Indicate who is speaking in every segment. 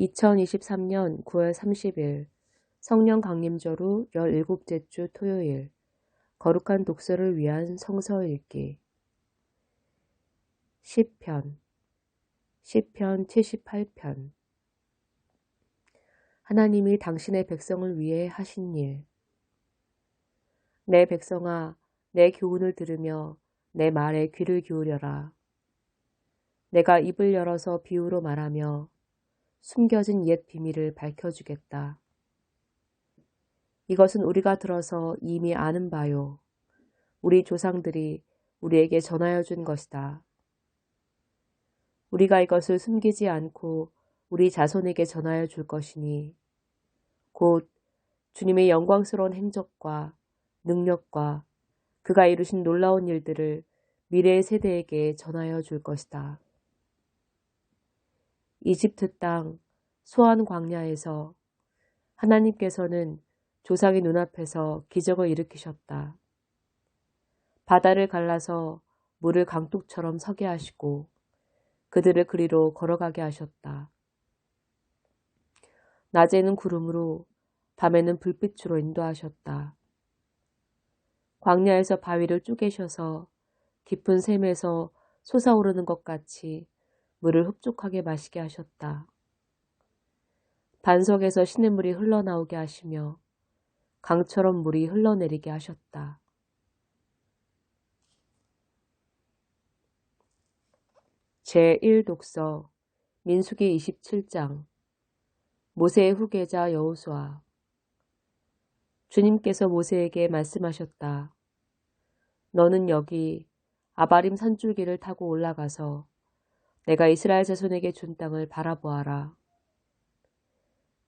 Speaker 1: 2023년 9월 30일 성령 강림절 후 17째 주 토요일 거룩한 독서를 위한 성서 읽기 10편 10편 78편 하나님이 당신의 백성을 위해 하신 일. 내 백성아, 내 교훈을 들으며 내 말에 귀를 기울여라. 내가 입을 열어서 비유로 말하며 숨겨진 옛 비밀을 밝혀주겠다. 이것은 우리가 들어서 이미 아는 바요. 우리 조상들이 우리에게 전하여 준 것이다. 우리가 이것을 숨기지 않고 우리 자손에게 전하여 줄 것이니 곧 주님의 영광스러운 행적과 능력과 그가 이루신 놀라운 일들을 미래의 세대에게 전하여 줄 것이다. 이집트 땅 소안 광야에서 하나님께서는 조상의 눈앞에서 기적을 일으키셨다. 바다를 갈라서 물을 강둑처럼 서게 하시고 그들을 그리로 걸어가게 하셨다. 낮에는 구름으로 밤에는 불빛으로 인도하셨다. 광야에서 바위를 쪼개셔서 깊은 샘에서 솟아오르는 것 같이 물을 흡족하게 마시게 하셨다. 반석에서 시냇물이 흘러나오게 하시며 강처럼 물이 흘러내리게 하셨다. 제1독서 민수기 27장 모세의 후계자 여호수아 주님께서 모세에게 말씀하셨다. 너는 여기 아바림 산줄기를 타고 올라가서 내가 이스라엘 자손에게 준 땅을 바라보아라.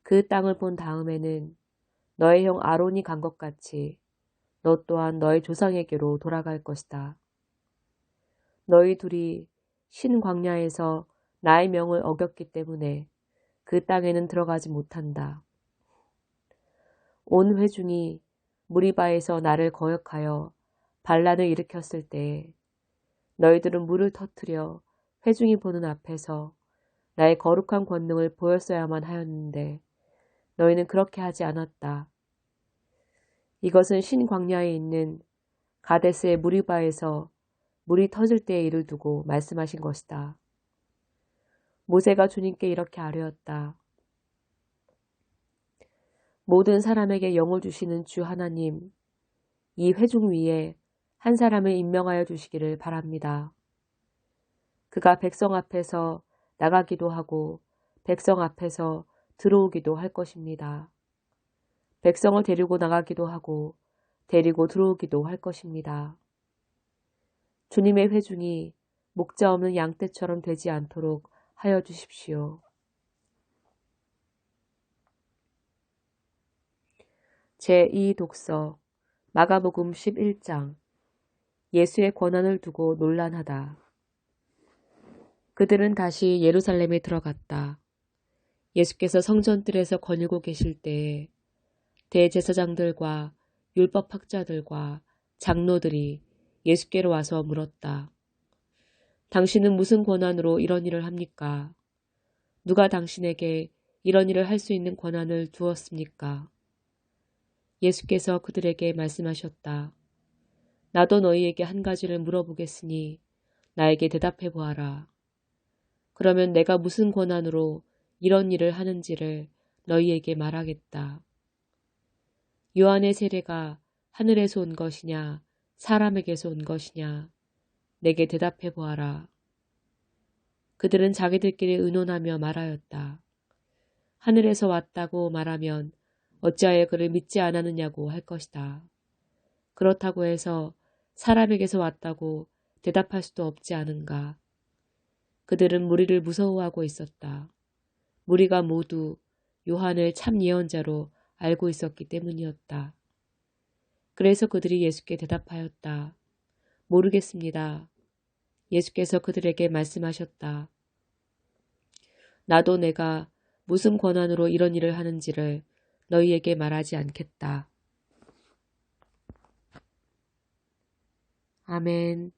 Speaker 1: 그 땅을 본 다음에는 너의 형 아론이 간 것 같이 너 또한 너의 조상에게로 돌아갈 것이다. 너희 둘이 신 광야에서 나의 명을 어겼기 때문에 그 땅에는 들어가지 못한다. 온 회중이 무리바에서 나를 거역하여 반란을 일으켰을 때 너희들은 물을 터트려 회중이 보는 앞에서 나의 거룩한 권능을 보였어야만 하였는데 너희는 그렇게 하지 않았다. 이것은 신광야에 있는 가데스의 무리바에서 물이 터질 때의 일을 두고 말씀하신 것이다. 모세가 주님께 이렇게 아뢰었다. 모든 사람에게 영을 주시는 주 하나님, 이 회중 위에 한 사람을 임명하여 주시기를 바랍니다. 그가 백성 앞에서 나가기도 하고 백성 앞에서 들어오기도 할 것입니다. 백성을 데리고 나가기도 하고 데리고 들어오기도 할 것입니다. 주님의 회중이 목자 없는 양떼처럼 되지 않도록 하여 주십시오. 제2독서 마가복음 11장 예수의 권한을 두고 논란하다. 그들은 다시 예루살렘에 들어갔다. 예수께서 성전뜰에서 거닐고 계실 때에 대제사장들과 율법학자들과 장로들이 예수께로 와서 물었다. 당신은 무슨 권한으로 이런 일을 합니까? 누가 당신에게 이런 일을 할 수 있는 권한을 두었습니까? 예수께서 그들에게 말씀하셨다. 나도 너희에게 한 가지를 물어보겠으니 나에게 대답해 보아라. 그러면 내가 무슨 권한으로 이런 일을 하는지를 너희에게 말하겠다. 요한의 세례가 하늘에서 온 것이냐 사람에게서 온 것이냐 내게 대답해 보아라. 그들은 자기들끼리 의논하며 말하였다. 하늘에서 왔다고 말하면 어찌하여 그를 믿지 않았느냐고 할 것이다. 그렇다고 해서 사람에게서 왔다고 대답할 수도 없지 않은가. 그들은 무리를 무서워하고 있었다. 무리가 모두 요한을 참 예언자로 알고 있었기 때문이었다. 그래서 그들이 예수께 대답하였다. 모르겠습니다. 예수께서 그들에게 말씀하셨다. 나도 내가 무슨 권한으로 이런 일을 하는지를 너희에게 말하지 않겠다. 아멘.